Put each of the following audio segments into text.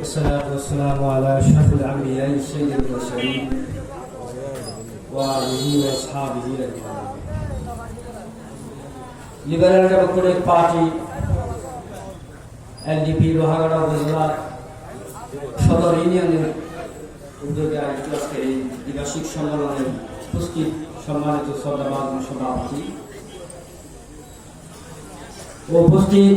والصلاة والسلام على أشرف الأنبياء سيد المرسلين وآله وأصحابه أجمعين liberal democratic party LDP Lohagara উপজেলা সদর ইউনিয়নের উদ্যোগে আয়োজিত আজকের এই দ্বিবার্ষিক সম্মেলনের উপস্থিত সম্মানিত শ্রদ্ধাবাদ সভাপতি ও উপস্থিত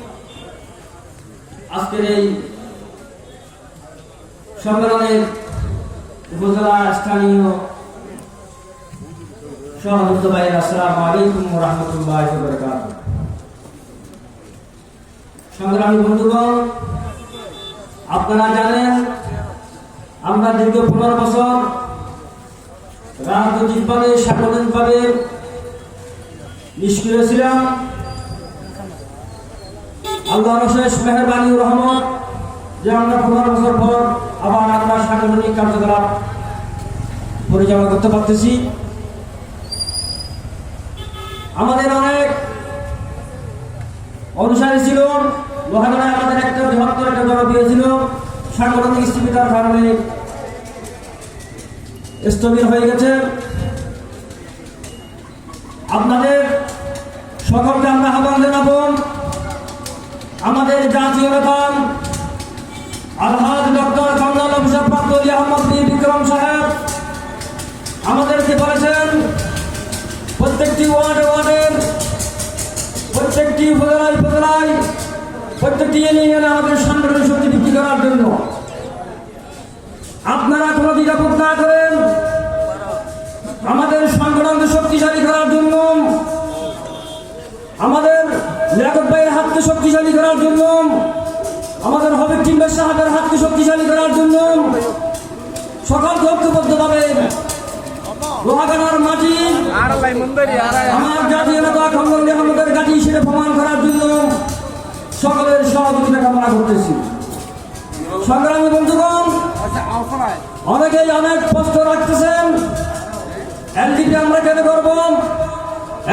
আজকের এই সম্মেলনের উপজেলা স্থানীয় সহযুক্ত ভাই আসসালাম আলাইকুম রহমতুল্লাহ বরকাত সংগ্রামী বন্ধুগণ, আপনারা জানেন, আমরা দীর্ঘ পনেরো বছর রাজনৈতিকভাবে, সাংগঠনিকভাবে নিষ্ক্রিয় ছিলাম। আল্লাহর শেষ মেহরবানি ও রহমত যে আমরা পনেরো বছর পর আবার আমরা সাংগঠনিক কার্যকলাপ পরিচালনা করতে পারতেছি। আমাদের অনেক অনুসারী ছিল লোহাগড়ায় আমাদের একটা বৃহত্তর একটা জনপ্রিয় ছিল সাংগঠনিক স্থিতিতার কারণে স্থবির হয়ে গেছে। আপনাদের প্রত্যেকটি ওয়ার্ডে ওয়ার্ডের প্রত্যেকটি উপজেলায় উপজেলায় প্রত্যেকটি ইউনিয়নে আমাদের সংগঠনের শক্তি বৃদ্ধি করার জন্য। আপনারা কোনো দ্বিধাবোধ না করেন। আমাদের সংগঠনকে শক্তিশালী করার জন্য, আমাদের লিয়াকত ভাইয়ের হাতকে শক্তিশালী করার জন্য, আমাদের হবিব টিম্বের সাহেবের হাতকে শক্তিশালী করার জন্য সকলকে ঐক্যবদ্ধভাবে লোহাগানার মাটি। আমার জাতীয় নেতা গাড়ি হিসেবে প্রমাণ করার জন্য সকলের সহযোগিতা কামনা করতেছি। সংগ্রামী বন্ধুগণ আচ্ছা অনেকেই অনেক প্রশ্ন রাখতেছেন। এলডিপি আমরা কেন করব?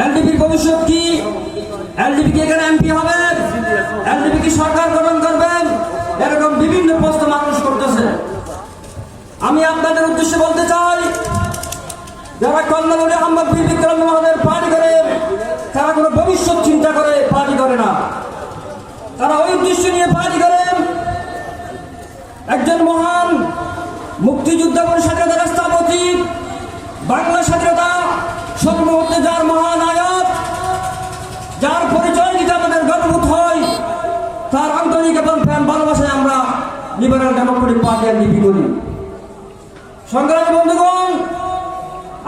এলডিপির ভবিষ্যৎ কি? এলডিপি কি এখানে এমপি হবে এলডিপি কি সরকার গঠন করবেন? এরকম বিভিন্ন প্রশ্ন মানুষ করতেছে। আমি আপনাদের উদ্দেশ্যে বলতে চাই যারা কল্যাণী আহমদ বীর বিক্রম মহাদের করে, তারা কোনো ভবিষ্যৎ চিন্তা করে পার্টি করে না। তারা ওই উদ্দেশ্য নিয়ে পার্টি করেন একজন মহান মুক্তিযুদ্ধ এবং স্বাধীনতা রাস্তাপতি বাংলা স্বাধীনতা সর্বমুহূর্তে যার মহান মহানায়ক যার পরিচয় দিতে আমাদের গর্ববোধ হয়, তার আন্তরিক এবং প্রেম ভালোবাসায় আমরা লিবারেল ডেমোক্রেটিক পার্টি আর করি। সংগ্রামী বন্ধুগণ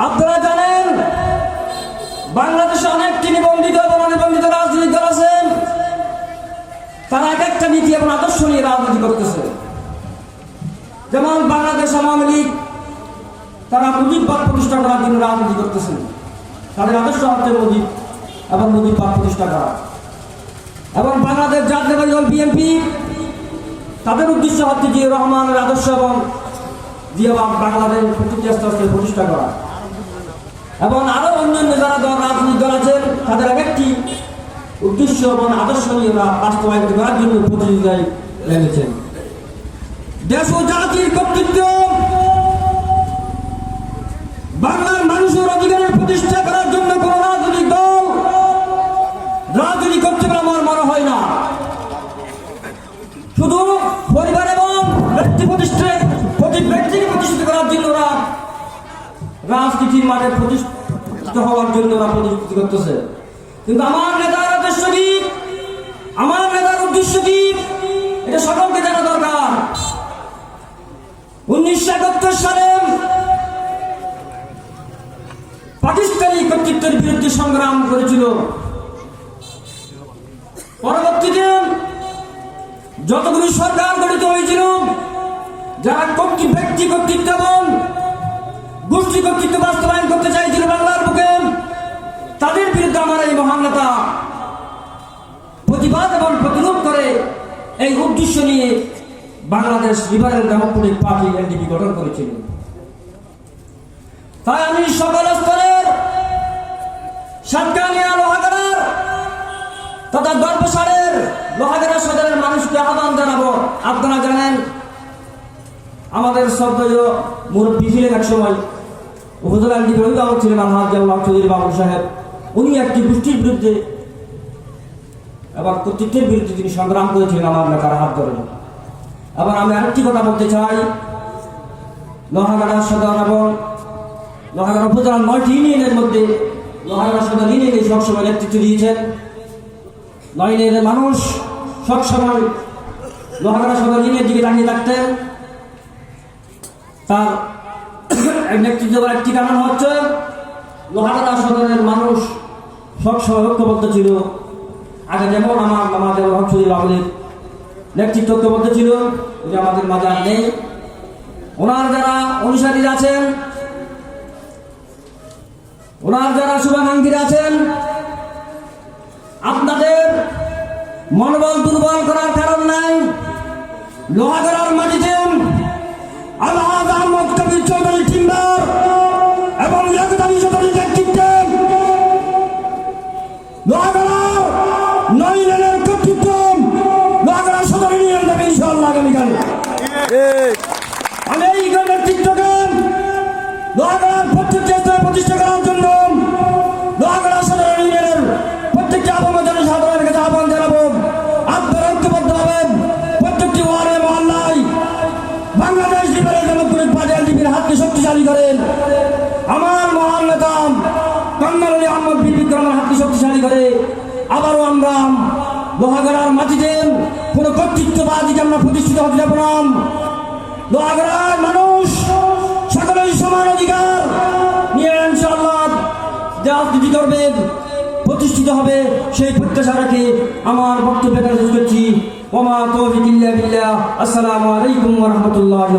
আপনারা জানেন, বাংলাদেশে অনেকটি নিবন্ধিত এবং অনিবন্ধিত রাজনৈতিক দল আছেন তারা এক একটা নীতি এবং আদর্শ নিয়ে রাজনীতি করতেছে। যেমন বাংলাদেশ আওয়ামী লীগ, তারা মুজিববাদ প্রতিষ্ঠা করার জন্য রাজনীতি করতেছেন তাদের আদর্শ হচ্ছে মুজিব এবং মুজিববাদ প্রতিষ্ঠা করা। এবং বাংলাদেশ জাতীয়বাদী দল বিএনপি, তাদের উদ্দেশ্য হচ্ছে জিয়া রহমানের আদর্শ এবং জিয়াবাদ বাংলাদেশ আস্তে প্রতিষ্ঠা করা। এবং আরও অন্যান্য যারা দল, রাজনৈতিক দল আছেন তাদের এক একটি উদ্দেশ্য এবং আদর্শ নিয়ে বাস্তবায়িত করার জন্য প্রতিযোগিতায় নেমেছেন দেশ ও জাতির কর্তৃত্ব, বাংলার মানুষের অধিকারের প্রতিষ্ঠা করার জন্য কোন রাজনৈতিক দল রাজনীতি করতে আমার মনে হয় না। শুধু রাজনীতির মাঠে প্রতিষ্ঠিত হওয়ার জন্য ওরা প্রতিষ্ঠিত করতেছে। কিন্তু আমার নেতার উদ্দেশ্য কি? আমার নেতার উদ্দেশ্য কি? এটা সকলকে জানা দরকার। উনিশশো একাত্তর সালে পাকিস্তানি কর্তৃত্বের বিরুদ্ধে সংগ্রাম করেছিল। পরবর্তীতে যতগুলি সরকার গঠিত হয়েছিল, যারা ব্যক্তি কর্তৃত্ব গোষ্ঠী কর্তৃত্ব বাস্তবায়ন করতে চাইছিল বাংলার বুকে। তাদের বিরুদ্ধে আমার এই মহান নেতা প্রতিবাদ এবং প্রতিরোধ করে এই উদ্দেশ্য নিয়ে Bangladesh Liberal Democratic Party NDP গঠন করেছিল। তাই আমি সকল স্তরের সাতকানিয়া লোহাগাড়ার তথা গর্ভসারের লোহাগাড়া সদরের মানুষকে আহ্বান জানাব। আপনারা জানেন, আমাদের শ্রদ্ধেয় মুরব্বী ছিলেন এক সময় উপজেলা এনডিপির অভিভাবক ছিলেন আলহাজ জাল্লাহ চৌধুরী বাবুল সাহেব। উনি একটি গোষ্ঠীর বিরুদ্ধে এবং কর্তৃত্বের বিরুদ্ধে তিনি সংগ্রাম করেছিলেন আমার নেতার হাত ধরে আবার আমি আরেকটি কথা বলতে চাই। লোহাগাড়া সদর এবং লোহাগাড়া উপজেলার নয়টি ইউনিয়নের মধ্যে লোহাগাড়া সদর ইউনিয়নে সবসময় নেতৃত্ব দিয়েছেন। নয় ইউনিয়নের মানুষ সবসময় লোহাগাড়া সদর ইউনিয়নের দিকে তাকিয়ে থাকতেন। তার নেতৃত্ব একটি কারণ হচ্ছে লোহাগাড়া সদরের মানুষ সবসময় ঐক্যবদ্ধ ছিল। আগে যেমন আমার আমাদের হকসুদ্দিন বাবুলের নেতৃত্ব ঐক্যবদ্ধ ছিল যে আমাদের মাঝে আর নেই। ওনার যারা অনুসারী আছেন, ওনার যারা শুভাকাঙ্ক্ষীরা আছেন, আপনাদের মনোবল দুর্বল করার কারণ নাই। লোহাগড়ার মাটিতে আলহাজ আহমদ কবির চৌধুরী নয় কর্তৃত্ব সদর আগামীকাল। আমি এই নেতৃত্বকে প্রতিষ্ঠা করার জন্য। লোহাগড়া সদর ইউনিয়নের প্রত্যেকটি আবহাওয়া জনসাধারণের কাছে আহ্বান জানাব। আপনারা ঐক্যবদ্ধ হবেন। প্রত্যেকটি ওয়ার্ডে মহল্লায় বাংলাদেশ পার্টি এলডিপির হাতকে শক্তিশালী করেন। আমার আহমদ আমার হাতকে শক্তিশালী করে। আবারও আমরা লোহাগড়ার মাটিতে কোনো কর্তৃত্ববাদীকে আমরা প্রতিষ্ঠিত হতে যাব না। লোহাগড়ার মানুষ সকলেই সমান অধিকার। নিয়ে ইনশাআল্লাহ রাজনীতি করবে, প্রতিষ্ঠিত হবে, সেই প্রত্যাশা রাখে আমার বক্তব্য শেষ করছি। ওমা তৌফিক আসসালামু আলাইকুম রাহমাতুল্লাহি